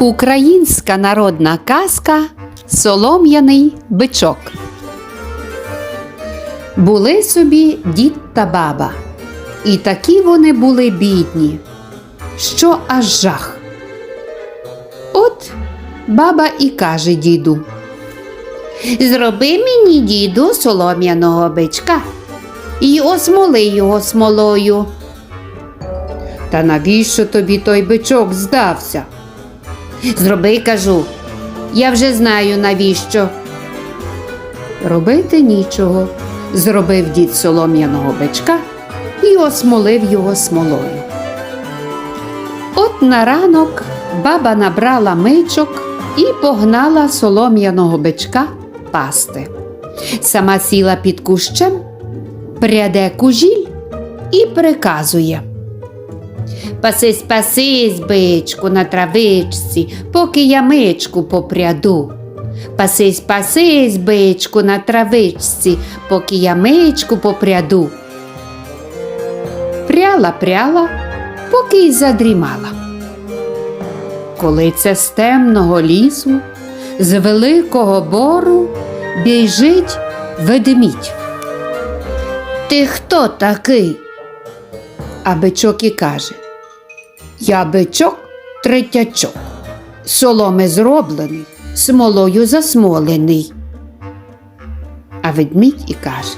Українська народна казка Солом'яний бичок. Були собі дід та баба, і такі вони були бідні, що аж жах. От баба і каже діду. Зроби мені, діду, солом'яного бичка і осмоли його смолою. Та навіщо тобі той бичок здався? Зроби, кажу, я вже знаю навіщо. Робити нічого. Зробив дід солом'яного бичка і осмолив його смолою. От на ранок баба набрала мичок і погнала солом'яного бичка пасти. Сама сіла під кущем, пряде кужіль і приказує. Пасись, пасись, бичку, на травичці, поки я мичку попряду. Пасись, пасись, бичку, на травичці, поки я мичку попряду. Пряла, пряла, поки й задрімала. Коли це з темного лісу, з великого бору біжить ведмідь. Ти хто такий? А бичок і каже Я бичок третячок, соломи зроблений, смолою засмолений. А ведмідь і каже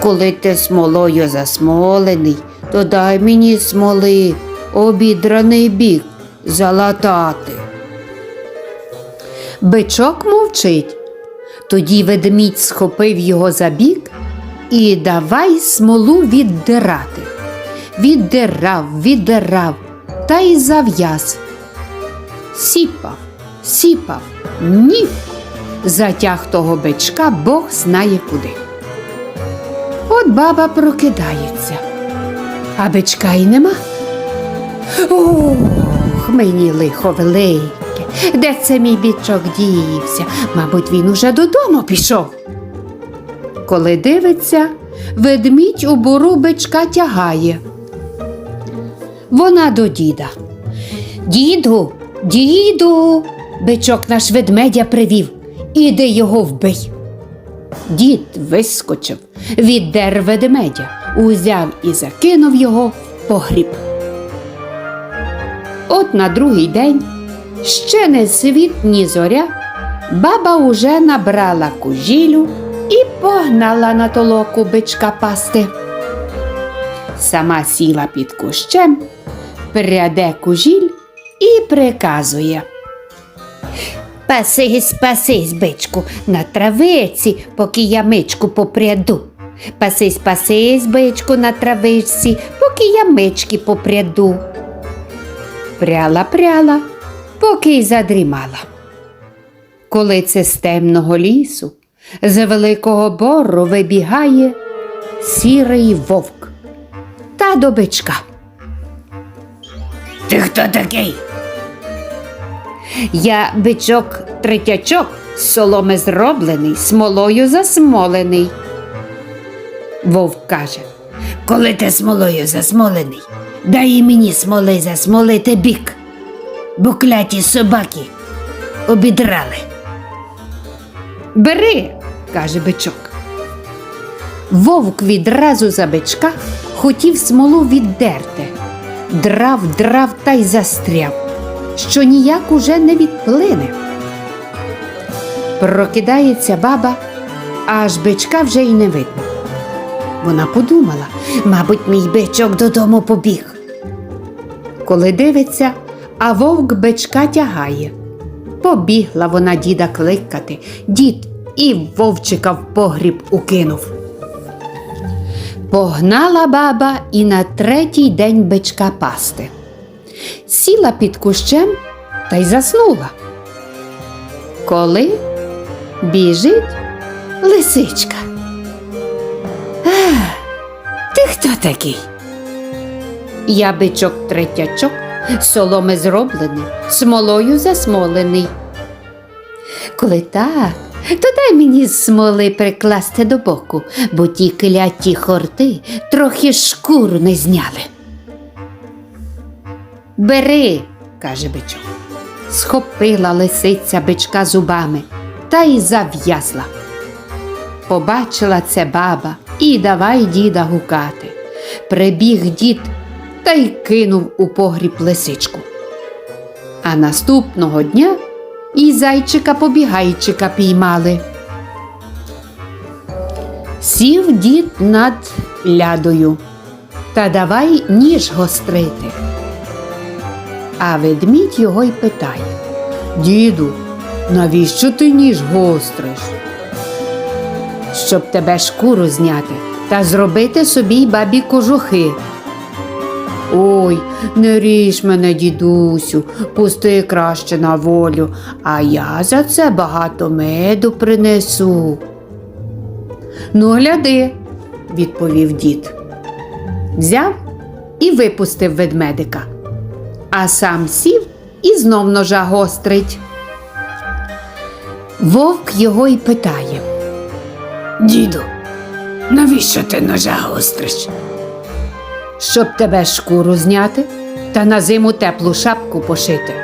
Коли ти смолою засмолений, то дай мені смоли обідраний бік залатати. Бичок мовчить. Тоді ведмідь схопив його за бік і давай смолу віддирати. Віддирав, віддирав та й зав'яз. Сіпав, сіпав, ні. Затяг того бичка Бог знає куди. От баба прокидається, а бичка й нема. Ох, мені лихо велике. Де це мій бічок дівся? Мабуть, він уже додому пішов. Коли дивиться, ведмідь у буру бичка тягає. Вона до діда. Діду, діду, бичок наш ведмедя привів. Іди його вбий. Дід вискочив, віддер ведмедя, узяв і закинув його в погріб. От на другий день, ще не світ, ні зоря, баба уже набрала кужілю і погнала на толоку бичка пасти. Сама сіла під кущем, пряде кужіль і приказує. Пасись, пасись, бичку, на травиці, поки я мичку попряду. Пасись, пасись, бичку, на травичці, поки я мички попряду. Пряла, пряла, поки й задрімала. Коли це з темного лісу, з великого бору вибігає сірий вовк та до бичка. Ти хто такий? Я бичок третячок, з соломи зроблений, смолою засмолений. Вовк каже, Коли ти смолою засмолений, дай і мені смоли засмолити бік, бо кляті собаки обідрали. бери, каже бичок. Вовк відразу за бичка хотів смолу віддерти, драв, драв та й застряв, що ніяк уже не відплине. Прокидається баба, аж бичка вже й не видно. Вона подумала, мабуть, мій бичок додому побіг. Коли дивиться, а вовк бичка тягає. Побігла вона діда кликати, дід і вовчика в погріб укинув. Погнала баба і на третій день бичка пасти. Сіла під кущем та й заснула. Коли біжить лисичка. Ти хто такий? Я бичок третячок, соломи зроблений, смолою засмолений. Коли так, то дай мені смоли прикласти до боку, бо ті кляті хорти трохи шкуру не зняли. Бери, каже бичок. схопила лисиця бичка зубами та й зав'язла. Побачила це баба і давай діда гукати. Прибіг дід та й кинув у погріб лисичку. А наступного дня і зайчика побігайчика піймали. Сів дід над лядою та давай ніж гострити. А ведмідь його й питає Діду, навіщо ти ніж гостриш? Щоб тебе шкуру зняти та зробити собі бабі кожухи. Ой, не ріж мене, дідусю, пусти краще на волю, а я за це багато меду принесу. Ну, гляди, відповів дід. Взяв і випустив ведмедика, а сам сів і знов ножа гострить. Вовк його й питає. Діду, навіщо ти ножа гостриш? Щоб тебе шкуру зняти та на зиму теплу шапку пошити.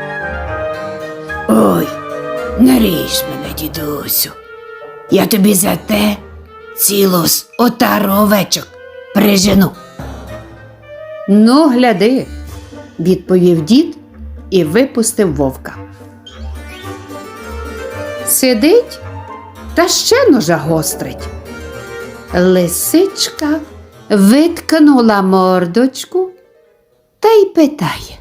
Ой, не ріж мене, дідусю. Я тобі за те цілу с- отару овечок прижену. Ну, гляди, відповів дід і випустив вовка. Сидить та ще ножа гострить. Лисичка виткнула мордочку та й питає.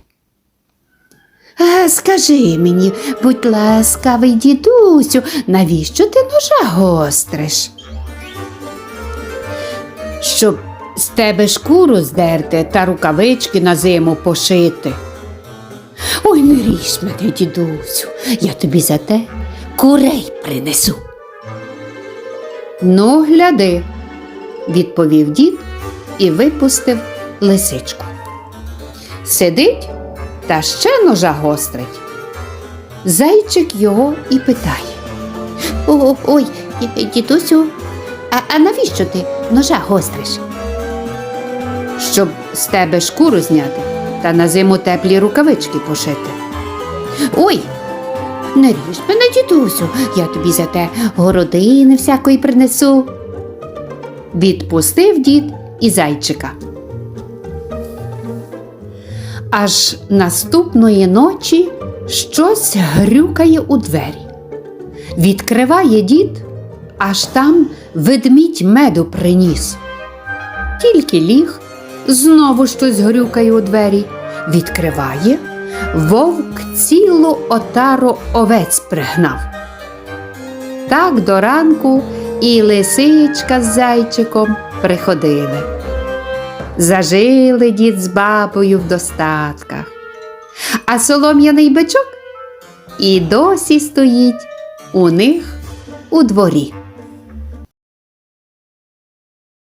Скажи мені, будь ласкавий дідусю, навіщо ти ножа гостриш? Щоб з тебе шкуру здерти та рукавички на зиму пошити. Ой, не ріж мене, дідусю, я тобі за те курей принесу. Ну, гляди, відповів дід і випустив лисичку. Сидить та ще ножа гострить. Зайчик його і питає. О, ой, дідусю, а, а навіщо ти ножа гостриш? Щоб з тебе шкуру зняти та на зиму теплі рукавички пошити. Ой, не ріж мене, дідусю, я тобі за те городини всякої принесу. Відпустив дід і зайчика. Аж наступної ночі щось грюкає у двері. Відкриває дід, аж там ведмідь меду приніс. Тільки ліг, знову щось грюкає у двері. Відкриває, вовк цілу отару овець пригнав. Так до ранку і лисичка з зайчиком приходили. Зажили дід з бабою в достатках, а солом'яний бичок і досі стоїть у них у дворі.